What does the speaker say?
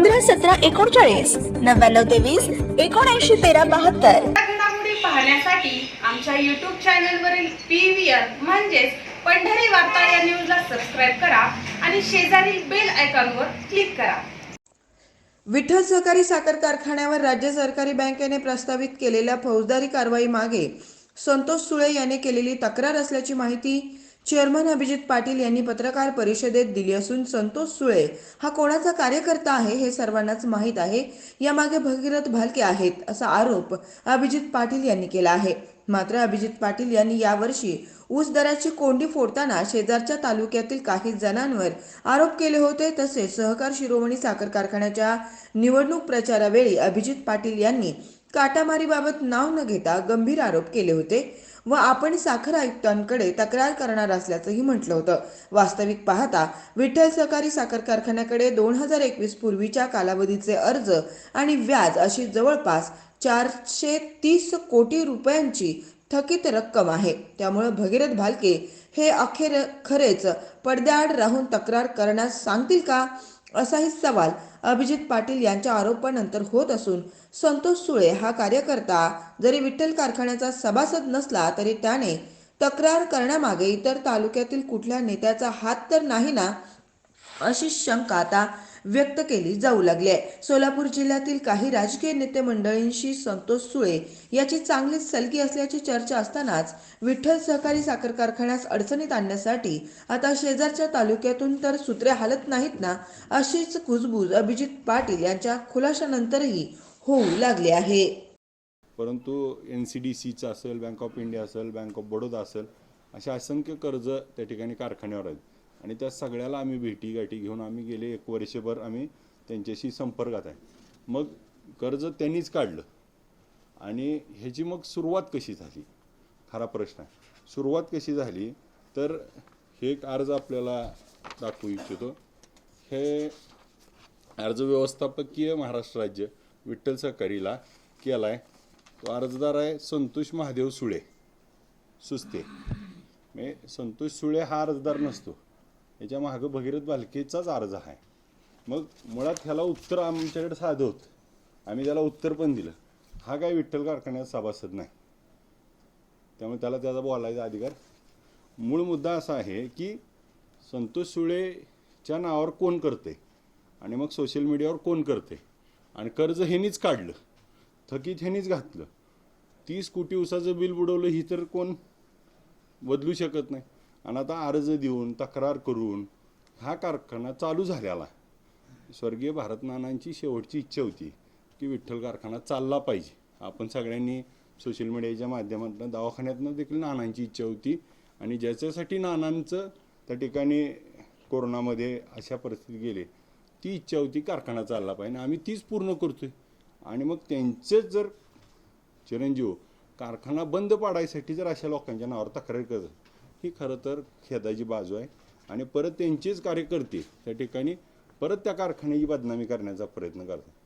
पंधरा सतरा एकोणचाळीस नव्याण्णव तेवीस एकोणऐंशी तेरा बहात्तर. घडामोडी पाहण्यासाठी आमच्या युट्यूब चॅनलवरील पी व्ही आर म्हणजेच पंढरी वार्ता या न्यूजला सबस्क्राईब करा आणि शेजारील बेल आयकॉनवर क्लिक करा. विठ्ठल सहकारी साखर कारखान्यावर राज्य सहकारी बँकेने प्रस्तावित केलेल्या फौजदारी कारवाई मागे संतोष सुळे याने केलेली तक्रार असल्याची माहिती चेअरमन अभिजित पाटील यांनी पत्रकार परिषदेत दिली असून संतोष सुळे हा कोणाचा कार्यकर्ता आहे हे सर्वांनाच माहीत आहे. यामागे भगीरथ भालके आहेत असा आरोप अभिजित पाटील यांनी केला आहे. मात्र अभिजित पाटील यांनी यावर्षी ऊस दराची कोंडी फोडताना शेजारच्या तालुक्यातील काही जणांवर आरोप केले होते. तसेच सहकार शिरोमणी साखर कारखान्याच्या निवडणूक प्रचारावेळी अभिजित पाटील यांनी काटामारीबाबत नाव न घेता गंभीर आरोप केले होते. व आपण साखर आयुक्तांकडे तक्रार करणार असल्याचंही म्हटलं होतं. वास्तविक पाहता विठ्ठल सहकारी साखर कारखान्याकडे दोन हजार एकवीस पूर्वीच्या कालावधीचे अर्ज आणि व्याज अशी जवळपास चारशे तीस कोटी रुपयांची थकीत रक्कम आहे. त्यामुळे भगीरथ भालके हे अखेर खरेच पडद्याआड राहून तक्रार करण्यास सांगतील का? असाही सवाल अभिजित पाटील यांच्या आरोपानंतर होत असून संतोष सुळे हा कार्यकर्ता जरी विठ्ठल कारखान्याचा सभासद नसला तरी त्याने तक्रार करण्यामागे इतर तालुक्यातील कुठल्या नेत्याचा हात तर नाही ना अशी शंका आता व्यक्त केली जाऊ लागली आहे. सोलापूर जिल्ह्यातील काही राजकीय नेते मंडळींशी संतोष सुळे याची चांगलीच सलगी असल्याची चर्चा असतानाच विठ्ठल सहकारी साखर कारखान्यास अडचणीत आणण्यासाठी आता शेजारच्या तालुक्यातून तर सूत्रे हालत नाहीत ना अशीच कुजबूज अभिजित पाटील यांच्या खुलाशानंतरही होऊ लागली आहे. परंतु एन सी डी सीचं असेल बँक ऑफ इंडिया असेल बँक ऑफ बडोदा असेल अशा असंख्य कर्ज त्या ठिकाणी कारखान्यावर आहेत. आणि त्या सगळ्याला आम्ही भेटी गाठी घेऊन आम्ही गेले. एक वर्षभर आम्ही त्यांच्याशी संपर्कात आहे. मग कर्ज त्यांनीच काढलं. आणि ह्याची मग सुरुवात कशी झाली? खरा प्रश्न आहे. सुरुवात कशी झाली? तर हे एक अर्ज आपल्याला दाखवू इच्छितो. हे अर्ज व्यवस्थापकीय महाराष्ट्र राज्य विठ्ठल सहकारीला केला आहे तो अर्जदार आहे संतोष महादेव सुळे. सुस्ते. म्हणजे संतोष सुळे हा अर्जदार नसतो. याच्या मागं भगीरथ भालकेचाच अर्ज आहे. मग मुळात ह्याला उत्तर आमच्याकडे साधं होतं. आम्ही त्याला उत्तर पण दिलं. हा काय विठ्ठल कारखान्यात सभासद नाही. त्यामुळे त्याला त्याचा बोलायचा अधिकार. मूळ मुद्दा असा आहे की संतोष सुळेच्या नावावर कोण करते? आणि मग सोशल मीडियावर कोण करते? आणि कर्ज हेनीच काढलं. थकीत हेनीच घातलं. तीस कोटी उसाचं बिल बुडवलं ही तर कोण बदलू शकत नाही. आणि आता अर्ज देऊन तक्रार करून हा कारखाना चालू झालेला स्वर्गीय भारत नानांची शेवटची इच्छा होती की विठ्ठल कारखाना चालला पाहिजे. आपण सगळ्यांनी सोशल मीडियाच्या माध्यमातून दवाखान्यातनं देखील नानांची इच्छा होती. आणि ज्याच्यासाठी नानांचं त्या ठिकाणी कोरोनामध्ये अशा परिस्थितीत गेले ती इच्छा होती कारखाना चालला पाहिजे. आणि आम्ही तीच पूर्ण करतो आहे आणि मग त्यांचेच जर चिरंजीव कारखाना बंद पाडायसाठी जर अशा लोकांच्या नावावर तक्रार करत ही खरं तर खेदाची बाजू आहे. आणि परत त्यांचेच कार्यकर्ते त्या ठिकाणी परत त्या कारखान्याची बदनामी करण्याचा प्रयत्न करतात.